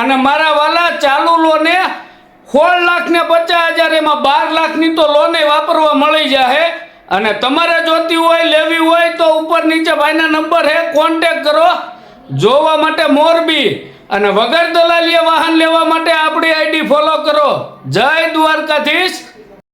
અને મારા વાલા ચાલુ લોને સોળ લાખ ને પચાસ હજાર, એમાં બાર લાખની તો લોને વાપરવા મળી જાહે. અને તમારે જોતી હોય, લેવી હોય, તો ઉપર નીચે ભાઈના નંબર હે કોન્ટેક કરો. જોવા માટે મોરબી. અને વગર દલાલીએ વાહન લેવા માટે આપણી આઈડી ફોલો કરો. જય દ્વારકાધીશ.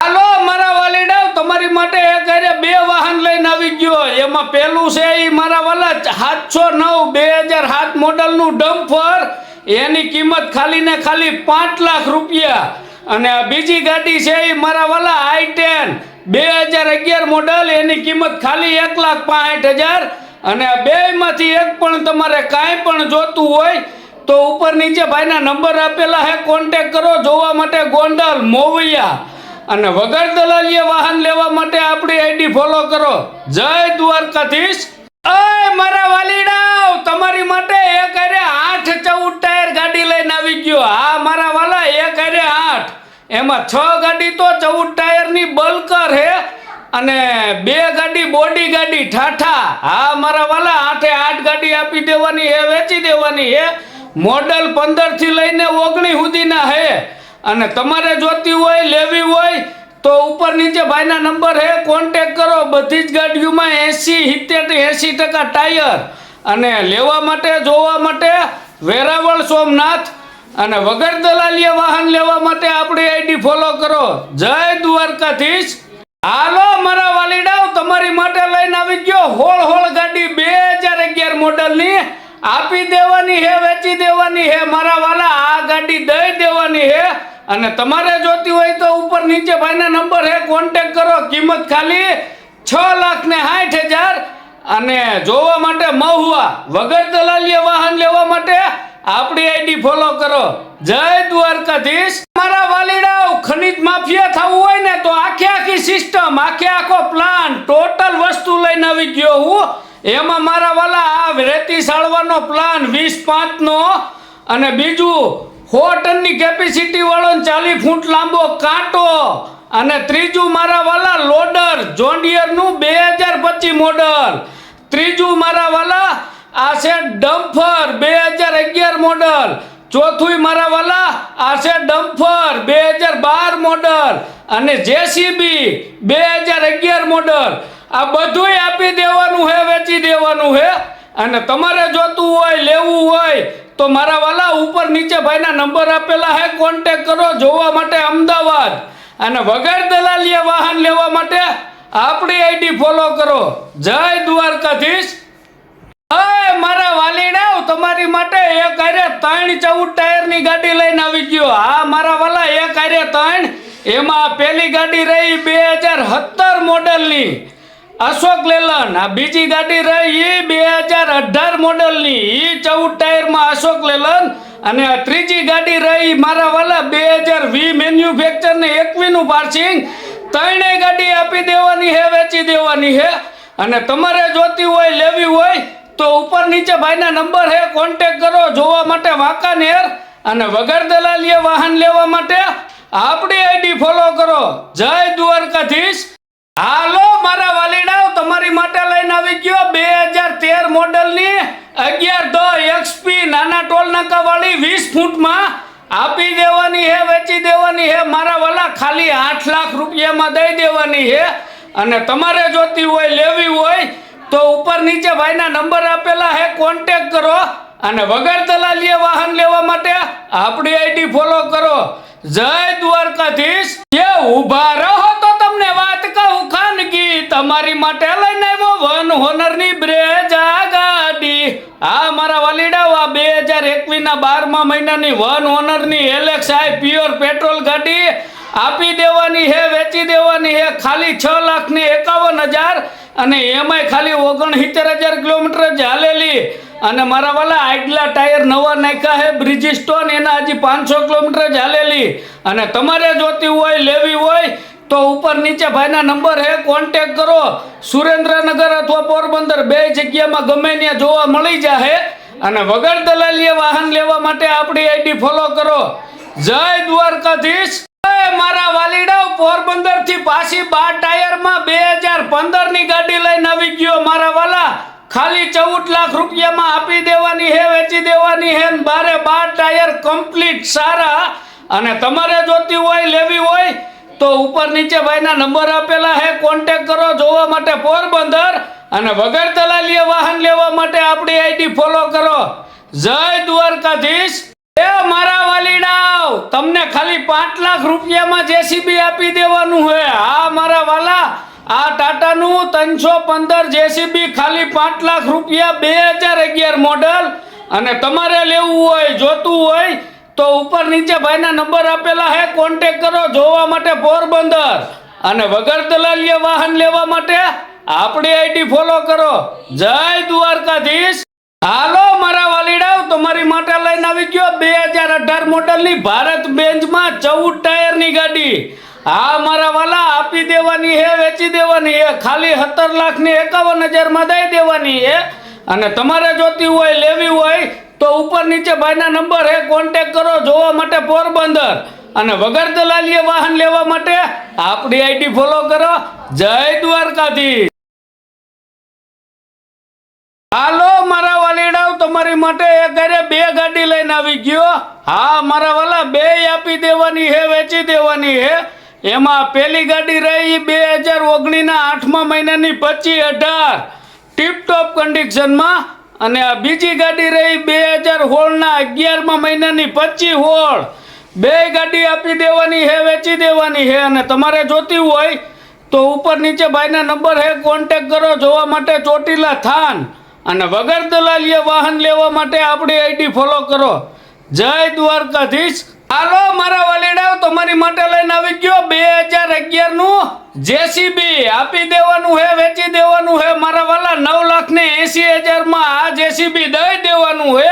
હાલો, મારા વાલીડાઓ તમારી માટે એક હારે બે વાહન લઈને આવી ગયો. એમાં પહેલું છે એ મારા વાલા સાતસો નવ, બે હજાર સાત મોડલનું ડમ્ફર. એની કિંમત ખાલી ને ખાલી પાંચ લાખ રૂપિયા. અને બીજી ગાડી છે એ મારા વાલા આઈ ટેન. બે હજાર અગિયાર મોડલ એની કિંમત ખાલી એક લાખ પાંઠ હજાર. અને આ બેયમાંથી એક પણ તમારે કાંઈ પણ જોતું હોય, તો ઉપર નીચે ભાઈના નંબર આપેલા હે કોન્ટેક કરો જોવા માટે ગોંડલ, મોવૈયા. અને વગર દલાલીએ વાહન લેવા માટે આપણી આઈડી ફોલો કરો. જય દ્વારકાધીશ. મારા વાલીડાવ, તમારી માટે એક અરે આઠ ચૌદ ટાયર ગાડી લઈને આવી ગયો. હા, મારા વાલા, એક અરે આઠ. એમાં છ ગાડી તો ચૌદ ટાયરની બલકર હે અને બે ગાડી બોડી ગાડી ઠાઠા. હા, મારા વાલા, આઠે આઠ ગાડી આપી દેવાની હે, વેચી દેવાની હે. મોડલ પંદરથી લઈને ઓગણી સુધીના હે. અને તમારે જોતી હોય, લેવી હોય તો ઉપર નીચે ભાઈના નંબર હે કોન્ટેક કરો. બધી જ ગાડીઓમાં એસી, સિત્તેર એસી ટકા ટાયર. અને લેવા માટે, જોવા માટે વેરાવળ સોમનાથ અને વગર દલાલીએ વાહન લેવા માટે આપણી આઈડી ફોલો કરો. જય દ્વારકાધીશ. હાલો, મારા વાલીડાઓ, તમારી માટે લઈને આવી ગયો હોળ હોળ ગાડી બે હજાર અગિયાર મોડલની. આપી દેવાની હે, વેચી દેવાની હે, મારા વાલા, આ ગાડી દઈ દેવાની હે. અને તમારે જોતી હોય તો ઉપર નીચે ભાઈના નંબર હે કોન્ટેક કરો, કિંમત ખાલી છ લાખ ને સાઠ હજાર. અને જોવા માટે મહુવા, વગર દલાલીએ વાહન લેવા માટે આપણી આઈડી ફોલો કરો. જય દ્વારકાધીશ. મારા વાલીડાઓ ખનીજ માફિયા થવું હોય ને તો આખી આખી સિસ્ટમ આખે આખો પ્લાન ટોટલ વસ્તુ લઈને આવી ગયો હું. એમાં મારા વાલા આ રેતી સાળવાનો પ્લાન વીસ પાંચનો અને બીજું સો ટનની કેપેસિટી વાળો ચાલીસ ફૂટ લાંબો કાંટો અને ત્રીજું મારા વાલા લોડર જોન્ડિયરનું બે હજાર પચીસ મોડલ ત્રીજું મારા વાલા આ છે ડમ્ફર, બે હજાર અગિયાર મોડલ ચોથું મારા વાલા આ છે ડમ્ફર, બે હજાર બાર મોડલ અને જેસીબી બે હજાર અગિયાર મોડલ આ બધુંય આપી દેવાનું હે, વેચી દેવાનું હે. અને તમારે જોતું હોય, લેવું હોય તો મારા વાલા ઉપર નીચે ભાઈના નંબર આપેલા હે કોન્ટેક કરો, જોવા માટે અમદાવાદ. અને વગર દલાલીએ વાહન લેવા માટે આપણી આઈડી ફોલો કરો. જય દ્વારકાધીશ. અય, મારા વાલીને તમારી માટે એક આરે ત્રણ ચૌદ ટાયરની ગાડી લઈને આવી ગયો. હા, મારા વાલા, એક આરે ત્રણ. એમાં પેલી ગાડી રહી બે હજાર સત્તર મોડલની. અશોક લેલન, આ બીજી ગાડી રહી એ બે હજાર અઢાર મોડલની. એ ચૌદ ટાયરમાં અશોક લેલન અને આ ત્રીજી ગાડી રહી મારા વાલા બે હજાર વી મેન્યુફેક્ચર ને એકવીનું પાર્સિંગ. ત્રણેય ગાડી આપી દેવાની હે, વેચી દેવાની હે. અને તમારે જોતી હોય, લેવી હોય, તો ઉપર નીચે ભાઈના નંબર હે કોન્ટેક કરો, જોવા માટે વાંકાનેર અને વગર દલાલીએ વાહન લેવા માટે. આપણી આઈડી ફોલો કરો. જય દ્વારકાધીશ. હાલો, મારા વાલીડાઓ, તમારી માટે લઈને આવી ગયો બે હજાર તેર મોડલની અગિયાર દો એક્સપી નાના ટોલ નાકા વાળી વીસ ફૂટમાં. આપી દેવાની હે, વેચી દેવાની હે, મારા વાલા ખાલી આઠ લાખ રૂપિયામાં દઈ દેવાની હે. અને તમારે જોતી હોય, લેવી હોય, તો ઉપર નીચે ભાઈના નંબર આપેલા હે કોન્ટેક કરો. અને વગર દલાલીએ વાહન લેવા માટે આપણી આઈડી ફોલો કરો. જય દ્વારકાધીશ. જે ઊભા રહો તો તમને વાત કહું ખાનગી તમારી માટે લઈને આવ્યો વન હોનરની બ્રેજ ગાડી આ મારા વાલીડાઓ બે હજાર એકવીસના બારમા મહિનાની one ઓનરની L X I pure petrol ગાડી આપી દેવાની હે, વેચી દેવાની હે. ખાલી છ લાખ ને એકાવન હજાર અને એમાંય ખાલી ઓગણસિત્તેર હજાર કિલોમીટર ચાલેલી અને મારા વાલા આગલા ટાયર નવા નાખ્યા હે, બ્રિજિસ્ટોન, એના હજી પાંચસો કિલોમીટર ચાલેલી અને તમારે જોતી હોય, લેવી હોય તો ઉપર નીચે ભાઈના નંબર હે કોન્ટેક કરો. સુરેન્દ્રનગર અથવા પોરબંદર બે જગ્યામાં ગમે ત્યાં જોવા મળી જાહે. અને વગર દલાલીએ વાહન લેવા માટે આપણી આઈડી ફોલો કરો. જય દ્વારકાધીશ. મારા વાલીડાઓ પોરબંદરથી પાછી બાર ટાયરમાં બે હજાર પંદરની ગાડી લઈને આવી ગયો મારા વાલા. ખાલી ચૌદ લાખ રૂપિયામાં આપી દેવાની હે, વેચી દેવાની હે બારે બાર ટાયર કમ્પ્લીટ સારા. અને તમારે જોતી હોય, લેવી હોય તો ઉપર નીચે ભાઈના નંબર આપેલા હે કોન્ટેક કરો, જોવા માટે પોરબંદર અને વગર દલાલીએ વાહન લેવા માટે આપણી આઈડી ફોલો કરો. જય દ્વારકાધીશ. એ મારા વાલીડાવ તમને ખાલી પાંચ લાખ રૂપિયામાં જેસીબી આપી દેવાનું હે. આ મારા વાલા, આ ટાટાનું ત્રણસો પંદર જેસીબી ખાલી પાંચ લાખ રૂપિયા બે હજાર અગિયાર મોડલ અને તમારે લેવું હોય, જોતું હોય તો ઉપર નીચે ભાઈના નંબર આપેલા હે કોન્ટેક કરો, જોવા માટે પોરબંદર. અને વગર દલાલીએ વાહન લેવા માટે આપણી આઈડી ફોલો કરો. જય દ્વારકાધીશ. હાલો, મારા વાલીડાઓ, તમારી માટે લઈને આવી ગયો બે હજાર અઢાર મોડલની ભારત બેન્ચમાં ચૌદ ટાયરની ગાડી. હા, મારા વાલા, આપી દેવાની હે, વેચી દેવાની હે, ખાલી સત્તર લાખની એકાવન હજારમાં દઈ દેવાની હે. અને તમારે જોતી હોય, લેવી હોય તો ઉપર નીચે ભાઈના નંબર હે કોન્ટેક કરો, જોવા માટે પોરબંદર. અને વગર દલાલીએ વાહન લેવા માટે આપણી આઈડી ફોલો કરો. જય દ્વારકાધીશ. હાલો, મારા વાલીડાઓ તમારી માટે એ ઘરે બે ગાડી લઈને આવી ગયો. હા, મારા વાલા, બે આપી દેવાની હે, વેચી દેવાની હે. એમાં પેલી ગાડી રહી બે હજાર ઓગણીના આઠમા મહિનાની પચીસ અઢાર. ટીપટોપ કન્ડિશનમાં અને આ બીજી ગાડી રહી બે હજાર હોળના અગિયારમાં મહિનાની પચીસ હોળ. બે ગાડી આપી દેવાની હે, વેચી દેવાની હે અને તમારે જોતી હોય તો ઉપર નીચે ભાઈના નંબર હે કોન્ટેક કરો જોવા માટે ચોટીલા થાન. અને વગર દલાલીએ વાહન લેવા માટે આપણી આઈડી ફોલો કરો. જય દ્વારકાધીશ. હાલો, મારા વાલીડાઓ, તમારી માટે લઈને આવી ગયો બે જેસીબી આપી દેવાનું હે, વેચી દેવાનું હે. મારા વાલા નવ લાખ ને એસી હજારમાં આ જેસીબી દઈ દેવાનું હે.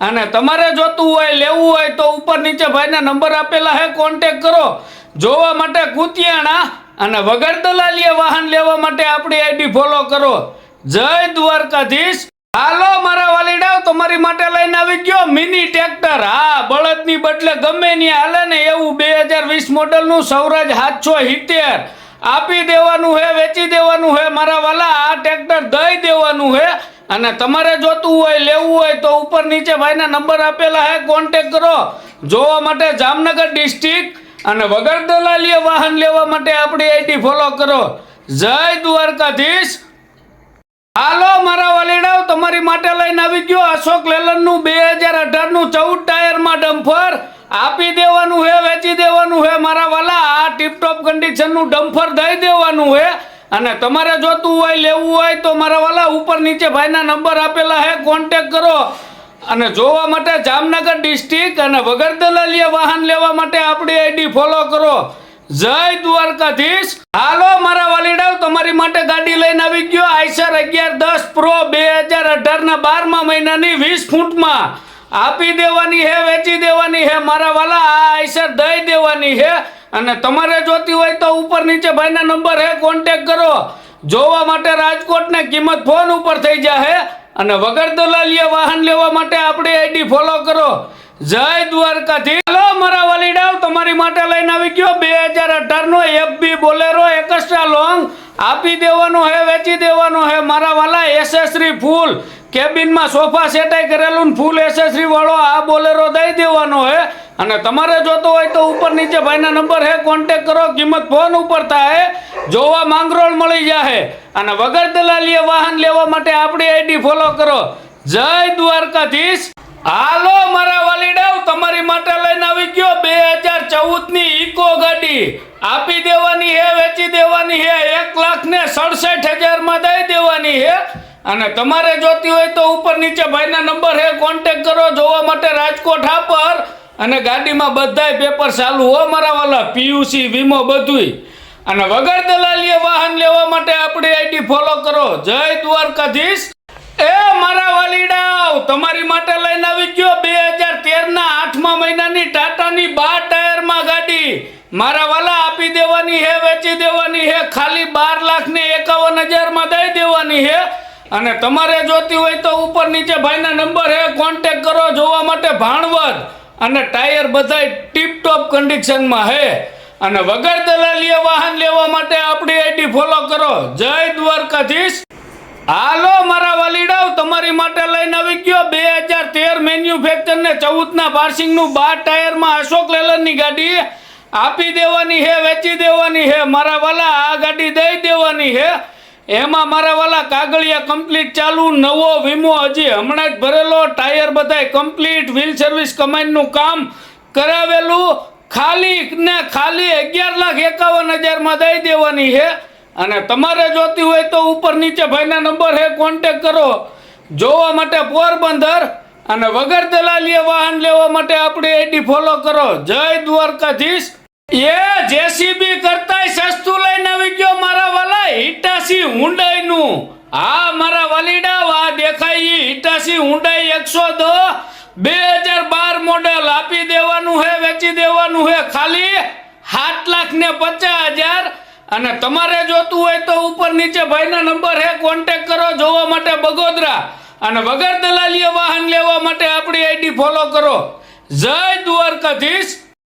અને તમારે જોતું હોય, લેવું હોય, તો ઉપર નીચે ભાઈના નંબર આપેલા હે કોન્ટેક કરો. જોવા માટે કુતિયાણા અને વગર દલાલીએ વાહન લેવા માટે આપણી આઈડી ફોલો કરો. જય દ્વારકાધીશ. હાલો, મારા વાલીડાઓ તમારી માટે લઈને આવી ગયો મિની ટ્રેક્ટર. હા, બળદની બદલે ગમે ની હાલે ને એવું બે હજાર વીસ મોડલનું સૌરાજ સાતસો સિત્તેર. આપી દેવાનું હે, વેચી દેવાનું હે, મારા વાલા, આ ટ્રેક્ટર દઈ દેવાનું હે. અને તમારે જોતું હોય, લેવું હોય, તો ઉપર નીચે ભાઈના નંબર આપેલા હે કોન્ટેક કરો. જોવા માટે જામનગર ડિસ્ટ્રિક્ટ અને વગર દલાલીએ વાહન લેવા માટે આપણી આઈડી ફોલો કરો. જય દ્વારકાધીશ. હાલો, મારા વાલીડાઓ, તમારી માટે લઈને આવી ગયો અશોક લેલનનું બે હજાર અઢારનું ચૌદ ટાયરમાં ડમ્ફર. આપી દેવાનું હે, વેચી દેવાનું હે, મારા વાલા, આ ટીપટોપ કન્ડિશનનું ડમ્ફર દઈ દેવાનું હે. અને તમારે જોતું હોય, લેવું હોય, તો મારા વાલા ઉપર નીચે ભાઈના નંબર આપેલા હે કોન્ટેક કરો. અને જોવા માટે જામનગર ડિસ્ટ્રિક્ટ અને વગર દલાલીએ વાહન લેવા માટે આપણી આઈડી ફોલો કરો. જય દ્વારકાધીશ. હાલો, મારા વાલીડાવ, તમારી માટે ગાડી લઈને આવી ગયો. આઈસર અગિયાર દસ પ્રો બે હજાર અઢારના બારમા મહિનાની વીસ ફૂટમાં. આપી દેવાની હે, વેચી દેવાની હે, મારા વાલા, આ આઈસર દઈ દેવાની હે. અને તમારે જોતી હોય તો ઉપર નીચે ભાઈના નંબર હે કોન્ટેક કરો. જોવા માટે રાજકોટને કિંમત ફોન ઉપર થઈ જાય અને વગર દલાલીએ વાહન લેવા માટે આપણી આઈડી ફોલો કરો. જય દ્વારકાથી હલો, મારા વાલીડાવ, તમારી માટે લઈને આવી ગયો બે હજાર અઢાર નો F B Bolero extra long આપી દેવાનો હે, વેચી દેવાનો હે, મારા વાલા એસેસરી ફૂલ કેબિનમાં સોફા સેટાઈ કરેલું ફૂલ એસેસરી વાળો આ બોલેરો દઈ દેવાનો હે. અને તમારે જોતો હોય તો ઉપર નીચે ભાઈના નંબર હે કોન્ટેક કરો, કિંમત ફોન ઉપર થાય. જોવા માંગરોળ મળી જાહે. અને વગર દલાલીએ વાહન લેવા માટે આપણી આઈડી ફોલો કરો. જય દ્વારકાધીશ. હાલો, મારા વાલીડાવ, તમારી માટે લઈને આવી ગયો બે હજાર ચૌદની ઇકો ગાડી. આપી દેવાની હે, વેચી દેવાની હે, એક લાખ ને સડસઠ હજારમાં દઈ દેવાની હે. અને તમારે જોતી હોય તો ઉપર નીચે ભાઈના નંબર હે કોન્ટેક કરો, જોવા માટે રાજકોટ હાપર. અને ગાડીમાં બધાય પેપર ચાલુ હો, મારા વાલા પીયુસી વીમો બધુંય. અને વગર દલાલીએ વાહન લેવા માટે આપણી આઈડી ફોલો કરો. જય દ્વારકાધીશ. એ મારા વાલીડાઓ તમારી માટે લઈને આવી ગયો બે હજાર તેર ના આઠમા મહિનાની ટાટાની બાર ટાયરમાં ગાડી. મારા વાલા આપી દેવાની હે, વેચી દેવાની હે, ખાલી બાર લાખ ને એકાવન હજારમાં દઈ દેવાની હે. અને તમારે જોતી હોય તો ઉપર નીચે ભાઈના નંબર હે કોન્ટેક કરો જોવા માટે ભાણવડ. અને ટાયર બધાય ટીપટોપ કન્ડિશનમાં હે. અને વગર દલાલીએ વાહન લેવા માટે આપણી આઈડી ફોલો કરો. જય દ્વારકાધીશ. હાલો, મારા વાલીડાઓ, તમારી માટે લઈને આવી ગયો બે હજાર તેર મેન્યુફેક્ચર ને ચૌદ ના પાર્સિંગનું બાર ટાયરમાં અશોક લેલનની ગાડી. આપી દેવાની હે, વેચી દેવાની હે, મારા વાલા, આ ગાડી દઈ દેવાની હે. એમાં મારા વાલા કાગળિયા કમ્પ્લીટ ચાલુ, નવો વીમો હજી હમણાં જ ભરેલો, ટાયર બધાય કમ્પ્લીટ વ્હીલ સર્વિસ કમાઈનું કામ કરાવેલું. ખાલી ને ખાલી અગિયાર લાખ એકાવન હજારમાં દઈ દેવાની છે અને તમારે જોતી હોય તો ઉપર નીચે ભાઈના નંબર હે કોન્ટેક કરો. જોવા માટે પોરબંદર અને વગર દલાલીએ વાહન લેવા માટે આપણી આઈડી ફોલો કરો. જય દ્વારકાધીશ. એ જેસીબી કરતાય સસ્તું લઈને આવી ગયો મારા વાલા હિટાસી નું હા, મારા વાલીડા વા દેખાય હિટાસી હુંડાઈ એકસો દો. બે હજાર બાર મોડેલ આપી દેવાનું હે, વેચી દેવાનું હે. ખાલી સાત લાખ ને પચાસ હજાર અને તમારે જોતું હોય તો ઉપર નીચે ભાઈના નંબર હે કોન્ટેક કરો, જોવા માટે બગોદરા. અને વગર દલાલીએ વાહન લેવા માટે આપણી આઈડી ફોલો કરો. જય દ્વારકાધીશ.